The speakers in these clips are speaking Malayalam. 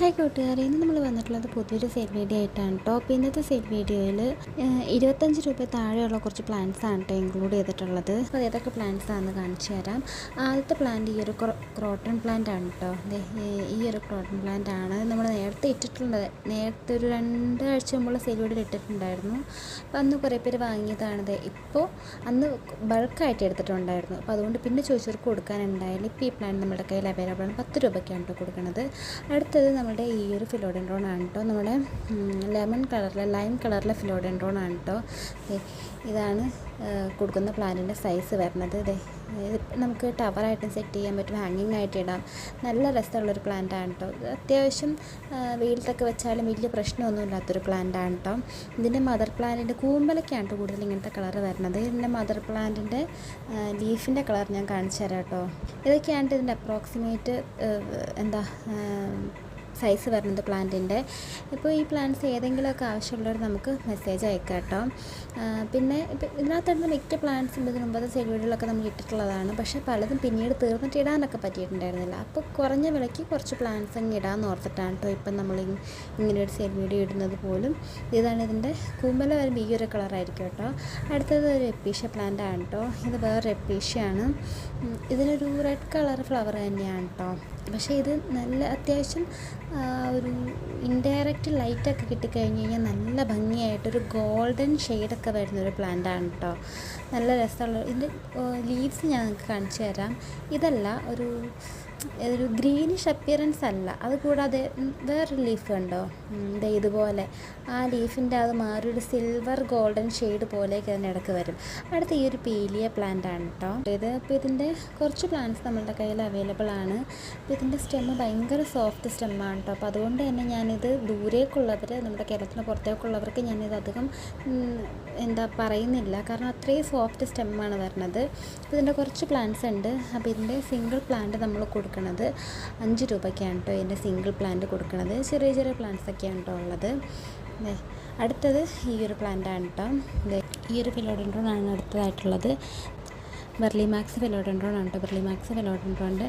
ഹായ് കൂട്ടുകാരെ ഇന്ന് നമ്മൾ വന്നിട്ടുള്ളത് പുതിയൊരു സെയിൽ വീഡിയോ ആയിട്ടാണ് കേട്ടോ അപ്പോൾ ഇന്നത്തെ സെയിൽ വീഡിയോയിൽ ഇരുപത്തഞ്ച് രൂപ താഴെയുള്ള കുറച്ച് പ്ലാന്റ്സ് ആണ് കേട്ടോ ഇൻക്ലൂഡ് ചെയ്തിട്ടുള്ളത്. അപ്പോൾ ഏതൊക്കെ പ്ലാന്റ്സ് ആണെന്ന് കാണിച്ചു തരാം. ആദ്യത്തെ പ്ലാന്റ് ഈ ഒരു ക്രോട്ടൺ പ്ലാന്റ് ആണ് കേട്ടോ ഈ- ഒരു ക്രോട്ടൺ പ്ലാന്റ് ആണ് നമ്മൾ നേരത്തെ ഇട്ടിട്ടുള്ളത് നേരത്തെ ഒരു രണ്ടാഴ്ച മുമ്പുള്ള സെയിൽ വീഡിയോയിൽ ഇട്ടിട്ടുണ്ടായിരുന്നു. അപ്പോൾ അന്ന് കുറേ പേര് വാങ്ങിയതാണ് ദേ ഇപ്പോൾ അന്ന് ബൾക്കായിട്ട് എടുത്തിട്ടുണ്ടായിരുന്നു. അപ്പോൾ അതുകൊണ്ട് പിന്നെ ചോദിച്ചവർക്ക് കൊടുക്കാനുണ്ടായാലും ഇപ്പോൾ ഈ പ്ലാന്റ് നമ്മുടെ കയ്യിൽ അവൈലബിൾ ആണ്. പത്ത് രൂപയ്ക്കാണ് കേട്ടോ കൊടുക്കുന്നത് അടുത്തത് നമ്മുടെ ഈ ഒരു ഫിലോഡൻഡ്രോൺ ആണ് കേട്ടോ. നമ്മുടെ ലെമൺ കളറിലെ ലൈം കളറിലെ ഫിലോഡൻഡ്രോൺ ആണ് കേട്ടോ. ഇതാണ് കൊടുക്കുന്ന പ്ലാന്റിന്റെ സൈസ് വരുന്നത്. ഇത് നമുക്ക് ടവറായിട്ടും സെറ്റ് ചെയ്യാൻ പറ്റും ഹാങ്ങിങ് ആയിട്ട് ഇടാം. നല്ല രസമുള്ളൊരു പ്ലാന്റ് ആണ് കേട്ടോ. അത്യാവശ്യം വെയിലത്തൊക്കെ വെച്ചാലും വലിയ പ്രശ്നമൊന്നും ഇല്ലാത്തൊരു പ്ലാന്റ് ആണ് കേട്ടോ. ഇതിന്റെ മദർ പ്ലാന്റിന്റെ കൂമ്പലൊക്കെയാണ് കേട്ടോ കൂടുതൽ ഇങ്ങനത്തെ കളർ വരുന്നത്. ഇതിന്റെ മദർ പ്ലാന്റിന്റെ ലീഫിന്റെ കളർ ഞാൻ കാണിച്ചു തരാം കേട്ടോ. ഇതൊക്കെയാണ് ഇതിന്റെ അപ്രോക്സിമേറ്റ് എന്താ സൈസ് വരുന്നത് പ്ലാന്റിന്റെ ഇപ്പോൾ ഈ പ്ലാന്റ്സ് ഏതെങ്കിലുമൊക്കെ ആവശ്യമുള്ളവർ നമുക്ക് മെസ്സേജ് അയക്കാം കേട്ടോ. പിന്നെ ഇപ്പം ഇതിനകത്തുള്ള മിക്ക പ്ലാന്റ്സും ഇതിന് മുമ്പത്തെ ചെടികളിലൊക്കെ നമ്മൾ ഇട്ടിട്ടുള്ളതാണ്. പക്ഷേ പലതും പിന്നീട് തീർന്നിട്ട് ഇടാനൊക്കെ പറ്റിയിട്ടുണ്ടായിരുന്നില്ല. അപ്പോൾ കുറഞ്ഞ വിലയ്ക്ക് കുറച്ച് പ്ലാന്റ്സ് അങ്ങ് ഇടാമെന്ന് ഓർത്തിട്ടാണ് കേട്ടോ ഇപ്പം നമ്മൾ ഇങ്ങനെ ഒരു വീഡിയോ ഇടുന്നത് പോലും. ഇതാണ് ഇതിന്റെ കൂമ്പല വരുമ്പോൾ ഈ ഒരു കളറായിരിക്കും കേട്ടോ. അടുത്തത് ഒരു എപ്പീഷ്യ പ്ലാന്റ് ആണ് കേട്ടോ. ഇത് വേറെ എപ്പീഷ്യയാണ് ഇതിനൊരു റെഡ് കളർ ഫ്ലവർ തന്നെയാണ് കേട്ടോ. പക്ഷേ ഇത് നല്ല അത്യാവശ്യം ഒരു ഇൻഡയറക്റ്റ് ലൈറ്റൊക്കെ കിട്ടിക്കഴിഞ്ഞ് കഴിഞ്ഞാൽ നല്ല ഭംഗിയായിട്ടൊരു ഗോൾഡൻ ഷെയ്ഡൊക്കെ വരുന്നൊരു പ്ലാന്റാണ് കേട്ടോ നല്ല രസമുള്ള ഇതിന്റെ ലീവ്സ് ഞാൻ നിങ്ങൾക്ക് കാണിച്ചു തരാം. ഇതല്ല ഒരു ഒരു ഗ്രീനിഷ് അപ്പിയറൻസ് അല്ല. അതുകൂടാതെ വേറൊരു ലീഫ് കണ്ടോ? ഉം, ദേ ഇതുപോലെ. ആ ലീഫിന്റെ അത് മാറി ഒരു സിൽവർ ഗോൾഡൻ ഷെയ്ഡ് പോലെയൊക്കെ അതിന്റെ ഇടയ്ക്ക് വരും. അടുത്ത ഈ ഒരു പീലിയ പ്ലാന്റ് ആണ് കേട്ടോ ഇത് ഇപ്പോൾ ഇതിന്റെ കുറച്ച് പ്ലാന്റ്സ് നമ്മളുടെ കയ്യിൽ അവൈലബിൾ ആണ്. അപ്പോൾ ഇതിന്റെ സ്റ്റെമ്മ് ഭയങ്കര സോഫ്റ്റ് സ്റ്റെമ്മാണ് കേട്ടോ അപ്പോൾ അതുകൊണ്ട് തന്നെ ഞാനിത് ദൂരേക്കുള്ളവർ നമ്മുടെ കേരളത്തിന് പുറത്തേക്കുള്ളവർക്ക് ഞാനിത് അധികം എന്താ പറയുന്നില്ല. കാരണം അത്രയും സോഫ്റ്റ് സ്റ്റെമ്മാണ് വരുന്നത്. അപ്പോൾ ഇതിന്റെ കുറച്ച് പ്ലാന്റ്സ് ഉണ്ട്. അപ്പോൾ ഇതിന്റെ സിംഗിൾ പ്ലാന്റ് നമ്മൾ കൊടുക്കുന്നത്. അഞ്ച് രൂപയ്ക്കാണ് കേട്ടോ ഇതിന്റെ സിംഗിൾ പ്ലാന്റ് കൊടുക്കുന്നത്. ചെറിയ ചെറിയ പ്ലാന്റ്സ് ഒക്കെയാണ് കേട്ടോ ഉള്ളത്. അടുത്തത് ഈ ഒരു പ്ലാന്റ് ആണ് കേട്ടോ. ഈ ഒരു ഫിലോഡൻഡ്രോൺ ആണ് അടുത്തതായിട്ടുള്ളത്. ബെർലി മാക്സ് ഫിലോഡൻഡ്രോൺ ആണ് കേട്ടോ. ബെർലി മാക്സ് ഫിലോഡൻഡ്രോന്റെ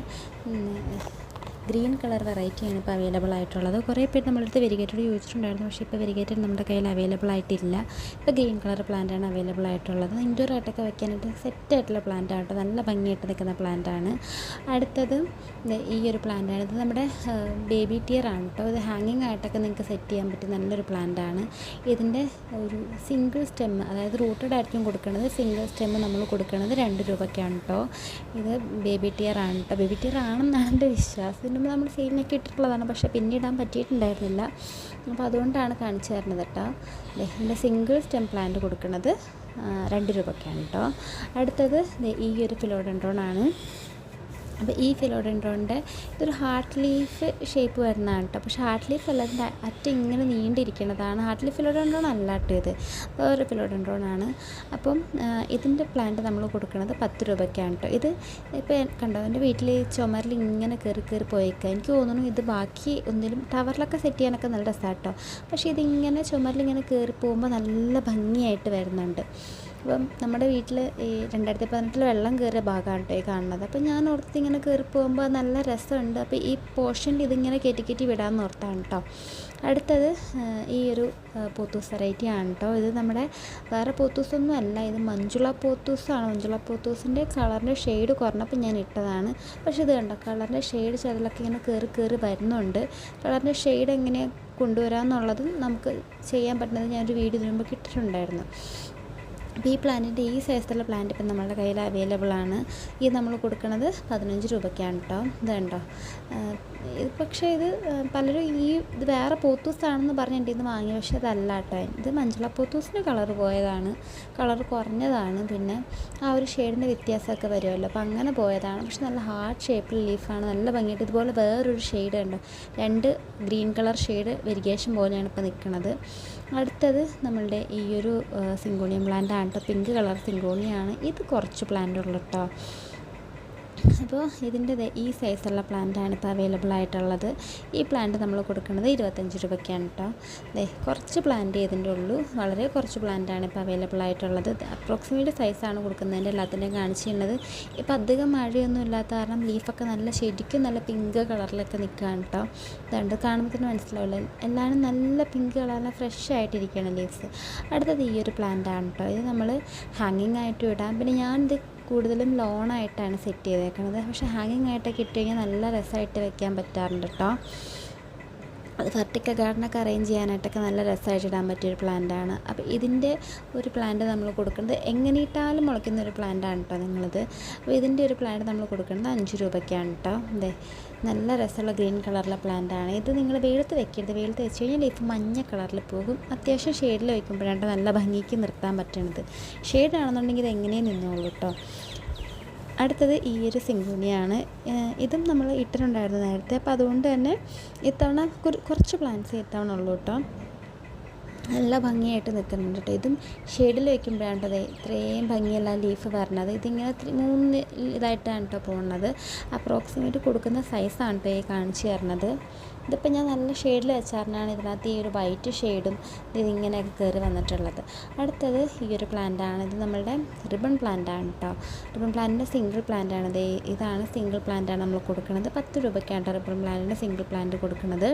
ഗ്രീൻ കളർ വെറൈറ്റിയാണ് ഇപ്പോൾ അവൈലബിൾ ആയിട്ടുള്ളത്. കുറേ പേര് നമ്മളടുത്ത് വെരിഗേറ്റഡ് ചോദിച്ചിട്ടുണ്ടായിരുന്നു. പക്ഷേ ഇപ്പോൾ വെരിഗേറ്റഡ് നമ്മുടെ കയ്യിൽ അവൈലബിൾ ആയിട്ടില്ല. ഇപ്പോൾ ഗ്രീൻ കളർ പ്ലാന്റ് ആണ് അവൈലബിൾ ആയിട്ടുള്ളത്. ഇൻഡോർ ആയിട്ടൊക്കെ വെക്കാനായിട്ട് സെറ്റ് ആയിട്ടുള്ള പ്ലാന്റ് ആട്ടോ നല്ല ഭംഗിയായിട്ട് നിൽക്കുന്ന പ്ലാന്റ് ആണ്. അടുത്തത് ഈ ഒരു പ്ലാന്റ് ആണ്. ഇത് നമ്മുടെ ബേബി ടിയർ ആണ് കേട്ടോ. ഇത് ഹാങ്ങിങ് ആയിട്ടൊക്കെ നിങ്ങൾക്ക് സെറ്റ് ചെയ്യാൻ പറ്റിയ നല്ലൊരു പ്ലാന്റ് ആണ്. ഇതിന്റെ ഒരു സിംഗിൾ സ്റ്റെം അതായത് റൂട്ടഡ് ആയിരിക്കും കൊടുക്കുന്നത് സിംഗിൾ സ്റ്റെം നമ്മൾ കൊടുക്കുന്നത് രണ്ട് രൂപയ്ക്കാണ് കേട്ടോ. ഇത് ബേബി ടിയർ ആണ് കേട്ടോ. ബേബി ടിയർ ആണെന്നാണ് എന്റെ വിശ്വാസം. ഇതിന് മുമ്പ് നമ്മൾ സെയിലിനൊക്കെ ഇട്ടിട്ടുള്ളതാണ്. പക്ഷേ പിന്നെ ഇടാൻ പറ്റിയിട്ടുണ്ടായിരുന്നില്ല. അപ്പോൾ അതുകൊണ്ടാണ് കാണിച്ചു തരുന്നത് കേട്ടോ. ഇതിന്റെ സിംഗിൾ സ്റ്റെം പ്ലാന്റ് കൊടുക്കുന്നത് രണ്ട് രൂപയ്ക്കാണ് കേട്ടോ. അടുത്തത് ഈ ഒരു ഫിലോഡൻഡ്രോൺ ആണ്. അപ്പോൾ ഈ ഫിലോഡൻഡ്രോണിന്റെ ഇതൊരു ഹാർട്ട് ലീഫ് ഷേപ്പ് വരുന്നതാണ് കേട്ടോ. പക്ഷേ ഹാർട്ട് ലീഫ് അല്ല അറ്റം ഇങ്ങനെ നീണ്ടിരിക്കുന്നതാണ്. ഹാർട്ട് ലീഫ് ഫിലോഡൻഡ്രോൺ അല്ല ഇത്. വേറെ ഫിലോഡൻഡ്രോൺ ആണ് അപ്പം ഇതിന്റെ പ്ലാന്റ് നമ്മൾ കൊടുക്കുന്നത് പത്ത് രൂപയ്ക്കാണ് കേട്ടോ. ഇത് ഇപ്പോൾ കണ്ടോ എന്റെ വീട്ടിൽ ചുമരിൽ ഇങ്ങനെ കയറി കയറി പോയേക്കുക. എനിക്ക് തോന്നുന്നു ഇത് ബാക്കി ഒന്നിലും ടവറിലൊക്കെ സെറ്റ് ചെയ്യാനൊക്കെ നല്ല രസമാണ് കേട്ടോ. പക്ഷേ ഇതിങ്ങനെ ചുമരിൽ ഇങ്ങനെ കയറി പോകുമ്പോൾ നല്ല ഭംഗിയായിട്ട് വരുന്നുണ്ട്. അപ്പം നമ്മുടെ വീട്ടിൽ ഈ രണ്ടായിരത്തി പതിനെട്ടിൽ വെള്ളം കയറിയ ഭാഗമാണ് കേട്ടോ ഈ കാണുന്നത്. അപ്പോൾ ഞാൻ ഓർത്ത് ഇങ്ങനെ കയറി പോകുമ്പോൾ നല്ല രസമുണ്ട്. അപ്പോൾ ഈ പോർഷനിൽ ഇതിങ്ങനെ കയറ്റി കയറ്റി വിടാമെന്ന് ഓർത്താണ് കേട്ടോ. അടുത്തത് ഈ ഒരു പോത്തൂസ് വെറൈറ്റി ആണ് കേട്ടോ. ഇത് നമ്മുടെ വേറെ പോത്തൂസൊന്നും അല്ല. ഇത് മഞ്ജുള പോത്തൂസാണ്. മഞ്ജുള പോത്തൂസിന്റെ കളറിന്റെ ഷെയ്ഡ് കുറഞ്ഞപ്പോൾ ഞാൻ ഇട്ടതാണ്. പക്ഷേ ഇത് കണ്ടോ? കളറിന്റെ ഷെയ്ഡ് ചിലതൊക്കെ ഇങ്ങനെ കയറി കയറി വരുന്നുണ്ട്. കളറിന്റെ ഷെയ്ഡ് എങ്ങനെ കൊണ്ടുവരാമെന്നുള്ളതും നമുക്ക് ചെയ്യാൻ പറ്റുന്നത് ഞാനൊരു വീഡിയോ ഇതിനുമ്പോൾ ഇട്ടിട്ടുണ്ടായിരുന്നു. അപ്പോൾ ഈ പ്ലാന്റിന്റെ ഈ സൈസിലുള്ള പ്ലാന്റ് ഇപ്പം നമ്മളുടെ കയ്യിൽ അവൈലബിൾ ആണ് ഇത് നമ്മൾ കൊടുക്കുന്നത് പതിനഞ്ച് രൂപയ്ക്കാണ് കേട്ടോ. ഇത് കണ്ടോ? ആഹ് ഇത് പക്ഷേ ഇത് പലരും ഈ ഇത് വേറെ പോത്തൂസാണെന്ന് പറഞ്ഞ് എന്റെ നിന്ന് വാങ്ങി. പക്ഷേ അതല്ല കേട്ടോ. ഇത് മഞ്ചള പോത്തൂസിന്റെ കളർ പോയതാണ്. കളർ കുറഞ്ഞതാണ്. പിന്നെ ആ ഒരു ഷെയ്ഡിന്റെ വ്യത്യാസമൊക്കെ വരുമല്ലോ. അപ്പോൾ അങ്ങനെ പോയതാണ്. പക്ഷെ നല്ല ഹാർഡ് ഷേപ്പിൽ ലീഫാണ്. നല്ല ഭംഗിയായിട്ട് ഇതുപോലെ വേറൊരു ഷെയ്ഡ് ഉണ്ട് രണ്ട് ഗ്രീൻ കളർ ഷെയ്ഡ് വെരിഗേഷൻ പോലെയാണ് ഇപ്പോൾ നിൽക്കുന്നത്. അടുത്തത് നമ്മളുടെ ഈ ഒരു സിങ്കോണിയം പ്ലാന്റ് ആണ് കേട്ടോ. പിങ്ക് കളർ സിങ്കോണിയാണ്. ഇത് കുറച്ച് പ്ലാന്റ് ഉള്ളു കേട്ടോ. അപ്പോൾ ഇതിന്റെ ഈ സൈസുള്ള പ്ലാന്റാണ് ഇപ്പോൾ അവൈലബിൾ ആയിട്ടുള്ളത്. ഈ പ്ലാന്റ് നമ്മൾ കൊടുക്കുന്നത് ഇരുപത്തഞ്ച് രൂപയ്ക്കാണ് കേട്ടോ അതെ കുറച്ച് പ്ലാന്റ് ഇതിന്റെ ഉള്ളൂ. വളരെ കുറച്ച് പ്ലാന്റാണ് ഇപ്പോൾ അവൈലബിൾ ആയിട്ടുള്ളത്. അപ്രോക്സിമേറ്റ് സൈസാണ് കൊടുക്കുന്നതിന്റെ എല്ലാത്തിന്റെയും കാണിച്ചിരുന്നത് ഇപ്പോൾ അധികം മഴയൊന്നും ഇല്ലാത്ത കാരണം ലീഫൊക്കെ നല്ല ശരിക്കും നല്ല പിങ്ക് കളറിലൊക്കെ നിൽക്കുകയാണ് കേട്ടോ അതുകൊണ്ട് കാണുമ്പോൾ തന്നെ മനസ്സിലാവില്ല എല്ലാവരും നല്ല പിങ്ക് കളറിൽ ഫ്രഷ് ആയിട്ടിരിക്കുകയാണ് ലീവ്സ് അടുത്തത് ഈ ഒരു പ്ലാന്റ് ആണ് കേട്ടോ ഇത് നമ്മൾ ഹാങ്ങിങ് ആയിട്ട് ഇടാം. പിന്നെ ഞാനിത് കൂടുതലും ലോണായിട്ടാണ് സെറ്റ് ചെയ്തേക്കുന്നത് പക്ഷേ ഹാങ്ങിങ് ആയിട്ടൊക്കെ ഇട്ട് കഴിഞ്ഞാൽ നല്ല രസമായിട്ട് വെക്കാൻ പറ്റാറുണ്ട് കേട്ടോ അത് വെർട്ടിക്കൽ ഗാർഡനൊക്കെ അറേഞ്ച് ചെയ്യാനായിട്ടൊക്കെ നല്ല രസമായിട്ട് ഇടാൻ പറ്റിയൊരു പ്ലാന്റാണ് അപ്പോൾ ഇതിന്റെ ഒരു പ്ലാന്റ് നമ്മൾ കൊടുക്കുന്നത് എങ്ങനെ ഇട്ടാലും മുളയ്ക്കുന്ന ഒരു പ്ലാന്റാണ് കേട്ടോ നിങ്ങളിത്. അപ്പോൾ ഇതിന്റെ ഒരു പ്ലാന്റ് നമ്മൾ കൊടുക്കുന്നത് അഞ്ച് രൂപയ്ക്കാണ് കേട്ടോ അതെ നല്ല രസമുള്ള ഗ്രീൻ കളറിലെ പ്ലാന്റാണ് ഇത് നിങ്ങൾ വെയിലത്ത് വെക്കരുത്. വെയിലത്ത് വെച്ച് കഴിഞ്ഞാൽ ലീഫ് മഞ്ഞ കളറിൽ പോകും. അത്യാവശ്യം ഷെയ്ഡിൽ വയ്ക്കുമ്പോഴാണ് നല്ല ഭംഗിക്ക് നിർത്താൻ പറ്റണത്. ഷെയ്ഡാണെന്നുണ്ടെങ്കിൽ ഇത് എങ്ങനെയും നിന്നോളൂ കേട്ടോ അടുത്തത് ഈ ഒരു സിംഗൂണിയാണ് ഇതും നമ്മൾ ഇട്ടിട്ടുണ്ടായിരുന്നു നേരത്തെ. അപ്പോൾ അതുകൊണ്ട് തന്നെ ഇത്തവണ കുറച്ച് പ്ലാന്റ്സ് ഇത്തവണ ഉള്ളൂ കേട്ടോ നല്ല ഭംഗിയായിട്ട് നിൽക്കുന്നുണ്ട് കേട്ടോ ഇതും ഷെയ്ഡിൽ ദേ ഇത്രയും ഭംഗിയല്ല ലീഫ് വരണത്. ഇതിങ്ങനെ മൂന്ന് ഇതായിട്ടാണ് കേട്ടോ പോകുന്നത് അപ്രോക്സിമേറ്റ് കൊടുക്കുന്ന സൈസാണ് കേട്ടോ ഈ കാണിച്ചു തരണത്. ഇതിപ്പോൾ ഞാൻ നല്ല ഷെയ്ഡിൽ വെച്ചാറിനാണ് ഇതിനകത്ത് ഈ ഒരു വൈറ്റ് ഷെയ്ഡും ഇതിങ്ങനെയൊക്കെ കയറി വന്നിട്ടുള്ളത്. അടുത്തത് ഈ ഒരു പ്ലാന്റ് ആണ്. ഇത് നമ്മളുടെ റിബൺ പ്ലാന്റ് ആണ് കേട്ടോ റിബൺ പ്ലാന്റിന്റെ സിംഗിൾ പ്ലാന്റ് ആണ്. ഇത് ഇതാണ് സിംഗിൾ പ്ലാന്റ് ആണ് നമ്മൾ കൊടുക്കുന്നത് പത്ത് രൂപയ്ക്കാണ് റിബൺ പ്ലാന്റിന്റെ സിംഗിൾ പ്ലാന്റ് കൊടുക്കുന്നത്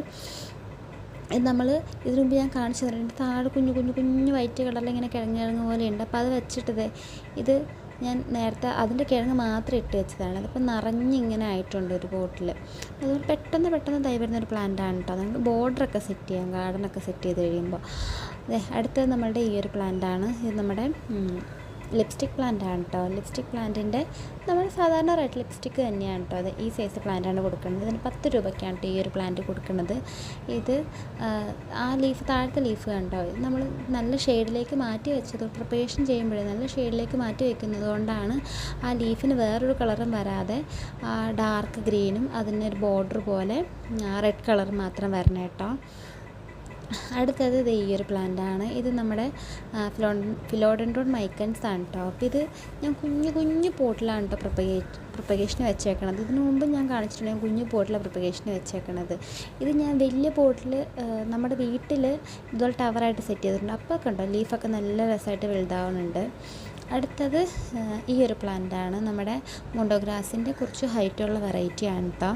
ഇത് നമ്മൾ ഇതിനു മുമ്പ് ഞാൻ കാണിച്ചു തരുന്നുണ്ട് താഴെ കുഞ്ഞു കുഞ്ഞു കുഞ്ഞു വൈറ്റ് കളറിൽ ഇങ്ങനെ കിഴങ്ങ് കിഴങ്ങ് പോലെ ഉണ്ട് അപ്പോൾ അത് വെച്ചിട്ടത് ഇത് ഞാൻ നേരത്തെ അതിന്റെ കിഴങ്ങ് മാത്രം ഇട്ട് വെച്ചതാണ്. അതിപ്പോൾ നിറഞ്ഞിങ്ങനെ ആയിട്ടുണ്ട് ഒരു ബോട്ടിൽ അതുകൊണ്ട് പെട്ടെന്ന് പെട്ടെന്ന് തൈ വരുന്ന ഒരു പ്ലാന്റാണ് കേട്ടോ നമുക്ക് ബോർഡറൊക്കെ സെറ്റ് ചെയ്യാം ഗാർഡനൊക്കെ സെറ്റ് ചെയ്ത് കഴിയുമ്പോൾ അതെ അടുത്തത് നമ്മളുടെ ഈ ഒരു പ്ലാന്റാണ് ഇത് നമ്മുടെ ലിപ്സ്റ്റിക് പ്ലാന്റ് ആണ് കേട്ടോ ലിപ്സ്റ്റിക് പ്ലാന്റിന്റെ നമ്മൾ സാധാരണ റെഡ് ലിപ്സ്റ്റിക്ക് തന്നെയാണ് കേട്ടോ അത് ഈ സൈസ് പ്ലാന്റാണ് കൊടുക്കുന്നത്. ഇതിന് പത്ത് രൂപയ്ക്കാണ് കേട്ടോ ഈ ഒരു പ്ലാന്റ് കൊടുക്കുന്നത്. ഇത് ആ, ലീഫ് താഴത്തെ ലീഫ് കണ്ടോ? ഇത് നമ്മൾ നല്ല ഷെയ്ഡിലേക്ക് മാറ്റി വെച്ചത് പ്രിപ്പറേഷൻ ചെയ്യുമ്പോഴേ നല്ല ഷെയ്ഡിലേക്ക് മാറ്റി വെക്കുന്നത് കൊണ്ടാണ് ആ ലീഫിന് വേറൊരു കളറും വരാതെ ആ ഡാർക്ക് ഗ്രീനും അതിനൊരു ബോർഡർ പോലെ റെഡ് കളർ മാത്രം വരണം കേട്ടോ അടുത്തത് ദേ ഈ ഒരു പ്ലാന്റ് ആണ്. ഇത് നമ്മുടെ ഫിലോ ഫിലോഡൻഡ്രോൺ മൈക്കൻസ് ആണ് കേട്ടോ അപ്പോൾ ഇത് ഞാൻ കുഞ്ഞു കുഞ്ഞു പോട്ടിലാണ് കേട്ടോ പ്രൊപ്പഗേറ്റ് പ്രൊപ്പഗേഷന് വെച്ചേക്കണത്. ഇതിനു മുമ്പ് ഞാൻ കാണിച്ചിട്ടുണ്ട് ഞാൻ കുഞ്ഞു പോട്ടിലാണ് പ്രൊപ്പഗേഷന് വെച്ചേക്കണത്. ഇത് ഞാൻ വലിയ പോട്ടിൽ നമ്മുടെ വീട്ടിൽ ഇതുപോലെ ടവറായിട്ട് സെറ്റ് ചെയ്തിട്ടുണ്ട്. അപ്പോൾ കണ്ടോ ലീഫൊക്കെ നല്ല രസമായിട്ട് വലുതാവുന്നുണ്ട്. അടുത്തത് ഈ ഒരു പ്ലാന്റ് ആണ് നമ്മുടെ മുണ്ടോഗ്രാസിന്റെ കുറച്ച് ഹൈറ്റുള്ള വെറൈറ്റിയാണ് കേട്ടോ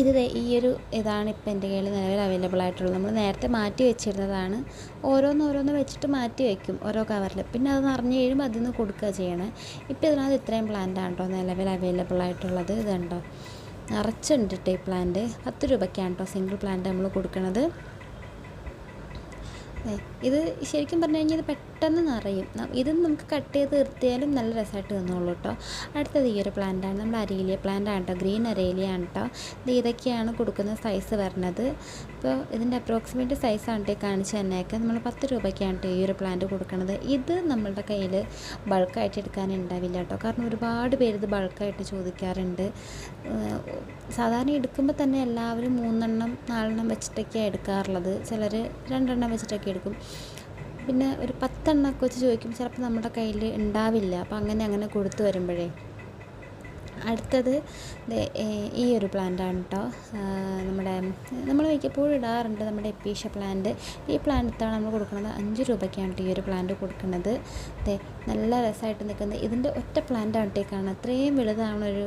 ഇത് ഈ ഒരു ഇതാണ് ഇപ്പം എന്റെ കയ്യിൽ നിലവിൽ അവൈലബിൾ ആയിട്ടുള്ളത്. നമ്മൾ നേരത്തെ മാറ്റി വെച്ചിരുന്നതാണ്. ഓരോന്ന് ഓരോന്ന് വെച്ചിട്ട് മാറ്റി വെക്കും ഓരോ കവറിൽ പിന്നെ അത് നിറഞ്ഞു കഴിയുമ്പോൾ അതിൽ നിന്ന് കൊടുക്കുക ചെയ്യണേ. ഇപ്പോൾ ഇതിനകത്ത് ഇത്രയും പ്ലാന്റ് ആണോ നിലവിൽ അവൈലബിൾ ആയിട്ടുള്ളത്. ഇതുണ്ടോ നിറച്ചുണ്ട് കേട്ടോ ഈ പ്ലാന്റ് പത്ത് രൂപയ്ക്കാണ് കേട്ടോ സിംഗിൾ പ്ലാന്റ് നമ്മൾ കൊടുക്കുന്നത് ഇത് ശരിക്കും പറഞ്ഞു കഴിഞ്ഞാൽ ഇത് നിറയും. ഇത് നമുക്ക് കട്ട് ചെയ്ത് നിർത്തിയാലും നല്ല രസമായിട്ട് നിന്നോളൂ കേട്ടോ അടുത്തത് ഈ ഒരു പ്ലാന്റാണ് നമ്മുടെ അരേലിയ പ്ലാന്റാണ് കേട്ടോ ഗ്രീൻ അരേലിയ ആണ് കേട്ടോ ഇത് ഇതൊക്കെയാണ് കൊടുക്കുന്ന സൈസ് വരുന്നത് ഇപ്പോൾ ഇതിന്റെ അപ്രോക്സിമേറ്റ് സൈസാണ് കാണിച്ച് തന്നെയൊക്കെ നമ്മൾ പത്ത് രൂപയ്ക്കാണ് ഈ ഒരു പ്ലാന്റ് കൊടുക്കുന്നത് ഇത് നമ്മളുടെ കയ്യിൽ ബൾക്കായിട്ട് എടുക്കാനുണ്ടാവില്ല കേട്ടോ കാരണം ഒരുപാട് പേര് ഇത് ബൾക്കായിട്ട് ചോദിക്കാറുണ്ട്. സാധാരണ എടുക്കുമ്പോൾ തന്നെ എല്ലാവരും മൂന്നെണ്ണം നാലെണ്ണം വെച്ചിട്ടൊക്കെയാണ് എടുക്കാറുള്ളത്. ചിലർ രണ്ടെണ്ണം വെച്ചിട്ടൊക്കെ എടുക്കും. പിന്നെ ഒരു പത്തെണ്ണമൊക്കെ വെച്ച് ചോദിക്കും ചിലപ്പോൾ നമ്മുടെ കയ്യിൽ ഉണ്ടാവില്ല. അപ്പം അങ്ങനെ അങ്ങനെ കൊടുത്തു വരുമ്പോഴേ. അടുത്തത് ഈ ഒരു പ്ലാന്റാണ് കേട്ടോ നമ്മുടെ നമ്മൾ മിക്കപ്പോഴും ഇടാറുണ്ട് നമ്മുടെ എപ്പീഷ പ്ലാന്റ് ഈ പ്ലാന്റ് ഇത്തവണ നമ്മൾ കൊടുക്കുന്നത്. അഞ്ച് രൂപയ്ക്കാണ് ഈ ഒരു പ്ലാന്റ് കൊടുക്കുന്നത്. നല്ല രസമായിട്ട് നിൽക്കുന്നത്. ഇതിന്റെ ഒറ്റ പ്ലാന്റാണ് കേട്ടോ കാണുന്നത്. അത്രയും വലുതാണ് ഒരു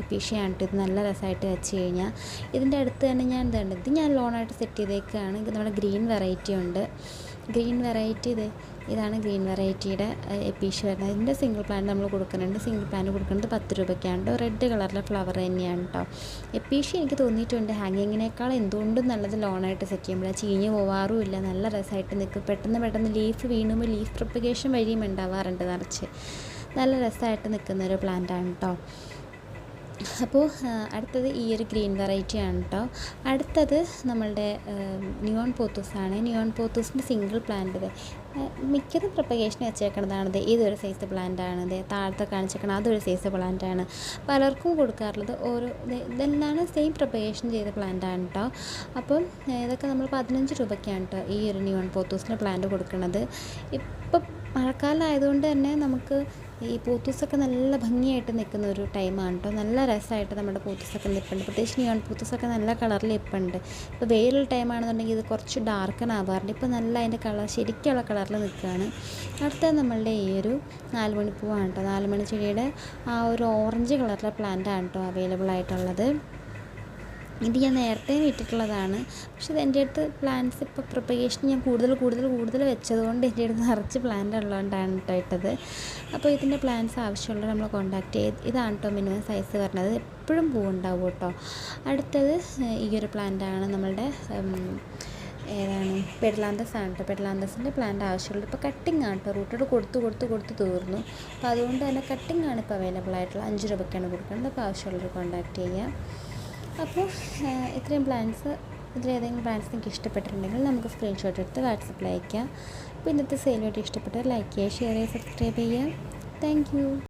ഇത്. നല്ല രസമായിട്ട് വെച്ച് കഴിഞ്ഞാൽ. ഇതിന്റെ അടുത്ത് തന്നെ ഞാൻ ഇതുണ്ട് ഇത് ഞാൻ ലോണായിട്ട് സെറ്റ് ചെയ്തേക്കാണ്. ഇത് നമ്മുടെ ഗ്രീൻ വെറൈറ്റി ഉണ്ട്. ഗ്രീൻ വെറൈറ്റി ഇത്. ഇതാണ് ഗ്രീൻ വെറൈറ്റിയുടെ എപ്പീഷ് വരുന്നത് ഇതിന്റെ സിംഗിൾ പ്ലാന്റ് നമ്മൾ കൊടുക്കുന്നുണ്ട്. സിംഗിൾ പ്ലാന്റ് കൊടുക്കുന്നത് പത്ത് രൂപയ്ക്കാണ് കേട്ടോ റെഡ് കളറിലെ ഫ്ലവർ തന്നെയാണ് കേട്ടോ എപ്പീഷ് എനിക്ക് തോന്നിയിട്ടുണ്ട്. ഹാങ്ങിങ്ങിനേക്കാൾ എന്തുകൊണ്ടും നല്ലത് ലോണായിട്ട് സെറ്റ് ചെയ്യുമ്പോൾ ചീഞ്ഞ് പോവാറുമില്ല നല്ല രസമായിട്ട് നിൽക്കും പെട്ടെന്ന് പെട്ടെന്ന് ലീഫ് വീണുമ്പോൾ ലീഫ് പ്രൊപ്പഗേഷൻ വഴിയും ഉണ്ടാവാറുണ്ട് നിറച്ച്. നല്ല രസമായിട്ട് നിൽക്കുന്നൊരു പ്ലാന്റാണ് കേട്ടോ അപ്പോൾ അടുത്തത് ഈ ഒരു ഗ്രീൻ വെറൈറ്റി ആണ് കേട്ടോ അടുത്തത് നമ്മളുടെ നിയോൺ പോത്തൂസാണ് നിയോൺ പോത്തൂസിന്റെ സിംഗിൾ പ്ലാന്റ് മിക്കതും പ്രൊപ്പഗേഷൻ വെച്ചേക്കണതാണിത്. ഇതൊരു സൈസ് പ്ലാന്റ് ആണ് ഇത് താഴത്തെ കാണിച്ചേക്കണം അതൊരു സൈസ് പ്ലാന്റ് ആണ്. പലർക്കും കൊടുക്കാറുള്ളത് ഓരോ ഇത് ഇതെല്ലാം സെയിം പ്രൊപ്പഗേഷൻ ചെയ്ത പ്ലാന്റ് ആണ് കേട്ടോ അപ്പം ഇതൊക്കെ നമ്മൾ പതിനഞ്ച് രൂപയ്ക്കാണ് കേട്ടോ ഈ ഒരു നിയോൺ പോത്തൂസിന്റെ പ്ലാന്റ് കൊടുക്കുന്നത് ഇപ്പം മഴക്കാലം ആയതുകൊണ്ട് തന്നെ നമുക്ക് ഈ പൂത്തൂസൊക്കെ നല്ല ഭംഗിയായിട്ട് നിൽക്കുന്ന ഒരു ടൈമാണ് കേട്ടോ നല്ല രസമായിട്ട് നമ്മുടെ പൂത്തൂസൊക്കെ നിൽപ്പുണ്ട്. പ്രത്യേകിച്ച് നിയോൺ പൂത്തൂസൊക്കെ നല്ല കളറിൽ നിൽപ്പുണ്ട്. ഇപ്പോൾ വെയിലുള്ള ടൈമാണെന്നുണ്ടെങ്കിൽ ഇത് കുറച്ച് ഡാർക്കൺ ആവാറുണ്ട്. ഇപ്പോൾ നല്ല അതിന്റെ കളർ ശരിക്കുള്ള കളറിൽ നിൽക്കുകയാണ്. അടുത്തത് നമ്മളുടെ ഈ ഒരു നാലുമണിപ്പൂവാണ് കേട്ടോ നാലുമണി ചെടിയുടെ ആ ഒരു ഓറഞ്ച് കളറിലെ പ്ലാന്റാണ് കേട്ടോ അവൈലബിൾ ആയിട്ടുള്ളത്. ഇത് ഞാൻ നേരത്തെ ഇട്ടിട്ടുള്ളതാണ് പക്ഷെ ഇത് എന്റെ അടുത്ത് പ്ലാന്റ്സ് ഇപ്പോൾ പ്രൊപ്പഗേഷൻ ഞാൻ കൂടുതൽ കൂടുതൽ കൂടുതൽ വെച്ചതുകൊണ്ട് എന്റെ അടുത്ത് നിറച്ച് പ്ലാന്റ് ഉള്ളതുകൊണ്ടാണ് കേട്ടോ ഇട്ടത്. അപ്പോൾ ഇതിന്റെ പ്ലാന്റ്സ് ആവശ്യമുള്ളത് നമ്മൾ കോൺടാക്ട് ചെയ്ത് ഇതാണ് കേട്ടോ മിനിമം സൈസ് പറഞ്ഞത്. എപ്പോഴും പൂവുണ്ടാവും കേട്ടോ അടുത്തത് ഈ ഒരു പ്ലാന്റാണ് നമ്മളുടെ ഏതാണ് പെഡ്ലാന്തസ് ആണ് കേട്ടോ പെഡ്ലാന്തസിന്റെ പ്ലാന്റ് ആവശ്യമുള്ളത്. ഇപ്പോൾ കട്ടിംഗ് ആണ് കേട്ടോ റൂട്ടോട് കൊടുത്ത് കൊടുത്ത് കൊടുത്ത് തീർന്നു. അപ്പോൾ അതുകൊണ്ട് തന്നെ കട്ടിംഗ് ആണ് ഇപ്പോൾ അവൈലബിൾ ആയിട്ടുള്ളത്. അഞ്ച് രൂപയ്ക്കാണ് കൊടുക്കേണ്ടത് അപ്പോൾ ആവശ്യമുള്ളവർ കോൺടാക്ട് ചെയ്യാം. അപ്പോൾ ഇത്രയും പ്ലാൻസ് ഇതിലേതെങ്കിലും പ്ലാൻസ് നിങ്ങൾക്ക് ഇഷ്ടപ്പെട്ടിട്ടുണ്ടെങ്കിൽ നമുക്ക് സ്ക്രീൻഷോട്ട് എടുത്ത് വാട്സപ്പിൽ അയക്കാം. അപ്പോൾ ഇന്നത്തെ സെയിലുമായിട്ട് ഇഷ്ടപ്പെട്ട ലൈക്ക് ചെയ്യുക ഷെയർ ചെയ്യുക സബ്സ്ക്രൈബ് ചെയ്യുക. താങ്ക്